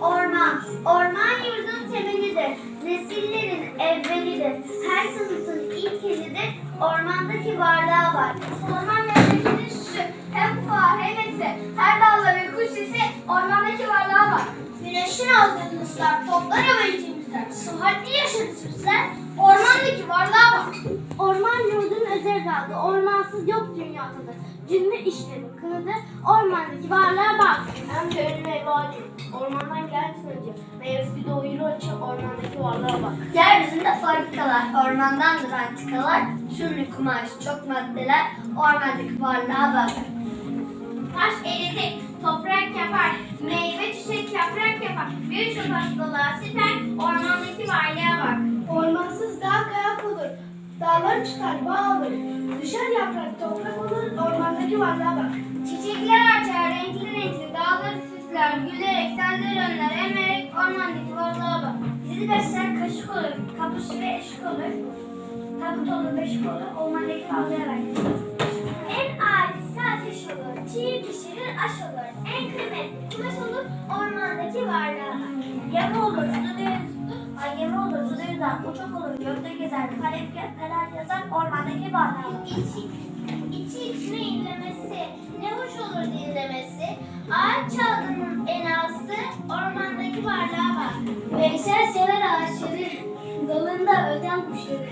Orman, orman yurdun temelidir. Nesillerin evvelidir. Her sınıfın ilkelidir. Ormandaki varlığa bak. Orman memleketin süsü, hem kuğa hem eti, her dalda bir kuş sesi, ormandaki varlığa bak. Güneşin aldığı ıslar, toplar ama içimizden. Sıhhatli yaşarız bizler, ormandaki varlığa bak. Orman yurdun özel daldı. Ormansız yok dünyada. Cümle işlerin kılıdı. Ormandaki varlığa bak. Hem de önüne vadi, ormandan gelsin önce. Meyvesi doyuru açı, ormandaki varlığa bak. Yeryüzünde fabrikalar, ormandandır antikalar. Türlü kumaş, çok maddeler, ormandaki varlığa bak. Taş eritir, toprak yapar, meyve yaprak yapar. Birçok hastalığa siper, ormandaki varlığa bak. Ormansız dağ kayak olur. Dağlar çıkar, bağ olur. Düşer yaprak, toprak olur. Ormandaki varlığa bak. Çiçekler açar, renkli renkli, dağları süsler, gülerek, seller önler, emerek ormandaki varlığa bak. Bizi besler, kaşık olur, kapışı ve eşik olur. Tabut olur, beşik olur, ormandaki varlığa bak. En âlisi ateş olur, çiğ pişirir, aş olur. Bak. Yemi olur, suda Ay yemi olur, suda yüzer, uçak olur, gökte gezer, kalem neler yazar, ormandaki bak. İçi, içi içine inlemesi, ne hoş olur dinlemesi. Ağaç çalgının enası, ormandaki varlığa bak. Veysel sever ağaçları, dalında öten kuşları.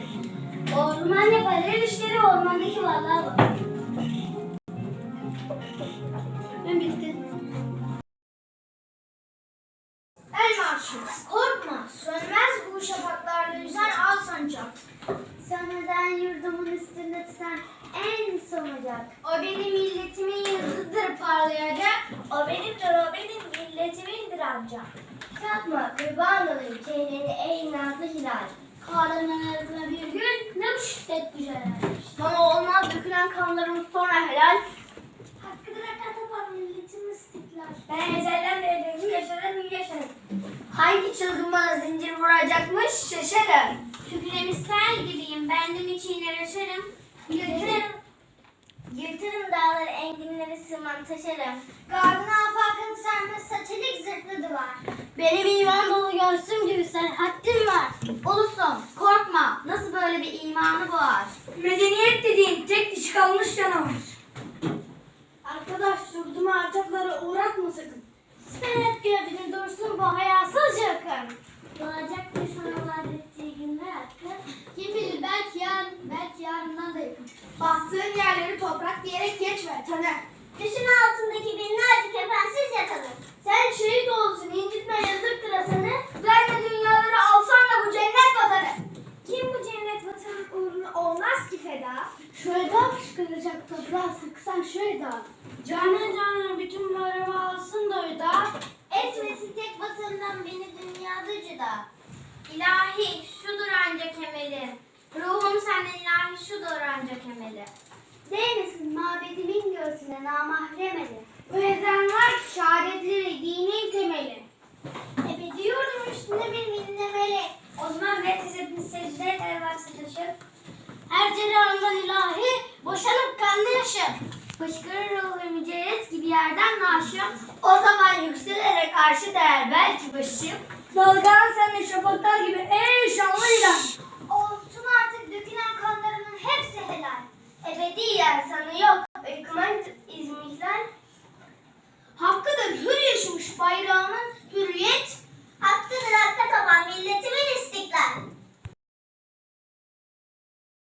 Orman yapar her işleri, ormandaki varlığa bak. Sönmeden yurdumun üstünde tüten en son ocak. O benim milletimin yıldızıdır parlayacak. O benimdir, o benim milletimindir ancak. Kalkma kurban olayım çehreni ey nazlı hilal. Karanın arasına bir gün ne bu şiddet güzel. Ama olmaz dökülen kanlarımız sonra helal. Hakkıdır hakikaten milletin istiklal. Ben ezelden beri bu yaşarım, yaşarım. Hangi çılgın bana zincir vuracakmış şaşarım. Kükremişsel gibiyim, bendim içiyle yaşarım. Yırtırım, Yırtırım dağları enginleri sığmam taşarım. gardına afakın sermez saçelik zırhlı duvar. Benim iman dolu göğsüm gibi serhattim var. Ulusum korkma nasıl böyle bir imanı boğar. Medeniyet dediğin tek diş kalmış canavar. Arkadaş yurduma harcaklara uğratma sakın. Senet gövdeni dursun bu hayasız yakın. Doğacak bir sana vaat ettiği günler hakkı. Kim bilir belki yarın, belki yarından da yakın. Bastığın yerleri toprak diyerek geçme Taner. Düşün altındaki binlerce kefensiz yatanı. Sen şehit olsun incitme yazıktır atanı. Verme dünyaları alsan da bu cennet vatanı. Kim bu cennet vatanı uğruna olmaz ki feda? Şurada fışkıracak toprağa sıksan şurada. Canı canı bütün varımı alsın da öda. Etmesin tek vatanından beni dünyada cüda. İlahi şudur ancak emeli. Ruhum senden ilahi şudur ancak emeli. Değmesin mabedimin göğsüne namahrem eli. Bu ezanlar şehadetleri dinin temeli. Ebedi yurdum üstünde bir minnemeli. O zaman reddedip secde elbette taşır. Her cerrahından ilahi boşanıp kanlı yaşa. Fışkırır ruhu mücerret gibi yerden naşım. O zaman yükselerek karşı değer belki başım. Dalgalan sen şafaklar gibi ey